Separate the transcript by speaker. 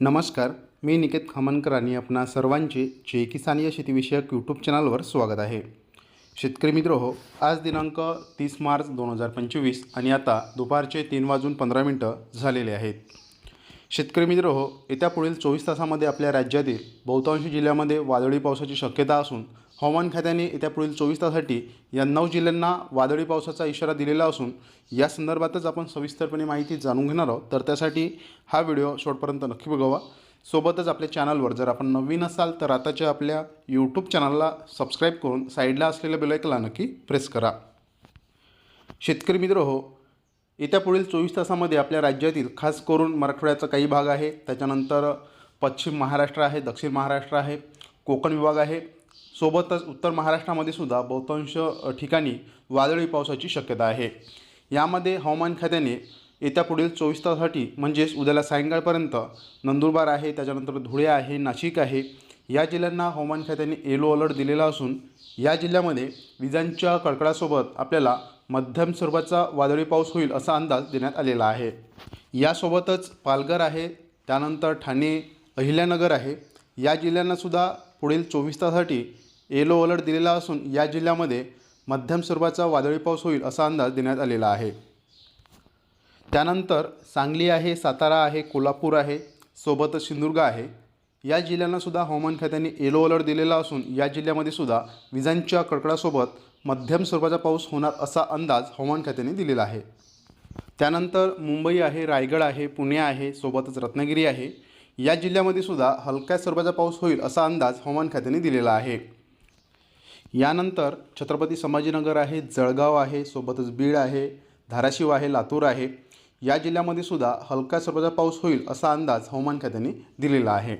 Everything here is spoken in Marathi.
Speaker 1: नमस्कार मी निकेत खामनकर आणि आपणा सर्वांचे जे किसान या शेतीविषयक यूट्यूब चॅनलवर स्वागत आहे. शेतकरी मित्र हो आज दिनांक तीस मार्च दोन हजार पंचवीस आणि आता दुपारचे तीन वाजून पंधरा मिनटं झालेले आहेत. शेतकरी मित्र हो येत्या पुढील चोवीस तासामध्ये आपल्या राज्यातील बहुतांश जिल्ह्यामध्ये वादळी पावसाची शक्यता असून हवामान खात्याने येत्या पुढील चोवीस तासासाठी या नऊ जिल्ह्यांना वादळी पावसाचा इशारा दिलेला असून या संदर्भातच आपण सविस्तरपणे माहिती जाणून घेणार आहोत. तर त्यासाठी हा व्हिडिओ शेवटपर्यंत नक्की बघावा. सोबतच आपल्या चॅनलवर जर आपण नवीन असाल तर आताच्या आपल्या यूट्यूब चॅनलला सबस्क्राईब करून साईडला असलेल्या बेलायकला नक्की प्रेस करा. शेतकरी मित्र हो येत्या पुढील चोवीस तासामध्ये आपल्या राज्यातील खास करून मराठवाड्याचा काही भाग आहे त्याच्यानंतर पश्चिम महाराष्ट्र आहे दक्षिण महाराष्ट्र आहे कोकण विभाग आहे. सोबतच उत्तर महाराष्ट्रामध्ये सुद्धा बहुतांश ठिकाणी वादळी पावसाची शक्यता आहे. यामध्ये हवामान खात्याने येत्या पुढील चोवीस तासासाठी म्हणजेच उद्याला सायंकाळपर्यंत नंदुरबार आहे त्याच्यानंतर धुळे आहे नाशिक आहे या जिल्ह्यांना हवामान खात्याने येलो अलर्ट दिलेला असून या जिल्ह्यामध्ये विजांच्या कडकडासोबत आपल्याला मध्यम स्वरूपाचा वादळी पाऊस होईल असा अंदाज देण्यात आलेला आहे. यासोबतच पालघर आहे त्यानंतर ठाणे अहिल्यानगर आहे. या जिल्ह्यांनासुद्धा पुढील चोवीस तासासाठी येलो अलर्ट दिलेला असून या जिल्ह्यामध्ये मध्यम स्वरूपाचा वादळी पाऊस होईल असा अंदाज देण्यात आलेला आहे. त्यानंतर सांगली आहे सातारा आहे कोल्हापूर आहे सोबतच सिंधुदुर्ग आहे. या जिल्ह्यांनासुद्धा हवामान खात्याने येलो अलर्ट दिलेला असून या जिल्ह्यामध्ये सुद्धा विजांच्या कडकडासोबत मध्यम स्वरूपाचा पाऊस होणार असा अंदाज हवामान खात्याने दिलेला आहे. त्यानंतर मुंबई आहे रायगड आहे पुणे आहे सोबतच रत्नागिरी आहे. या जिल्ह्यामध्ये सुद्धा हलक्या स्वरूपाचा पाऊस होईल असा अंदाज हवामान खात्याने दिलेला आहे. यानंतर छत्रपती संभाजीनगर आहे जळगाव आहे सोबतच बीड आहे धाराशिव आहे लातूर आहे. या जिल्ह्यामध्ये सुद्धा हलक्या स्वरूपाचा पाऊस होईल असा अंदाज हवामान खात्याने दिलेला आहे.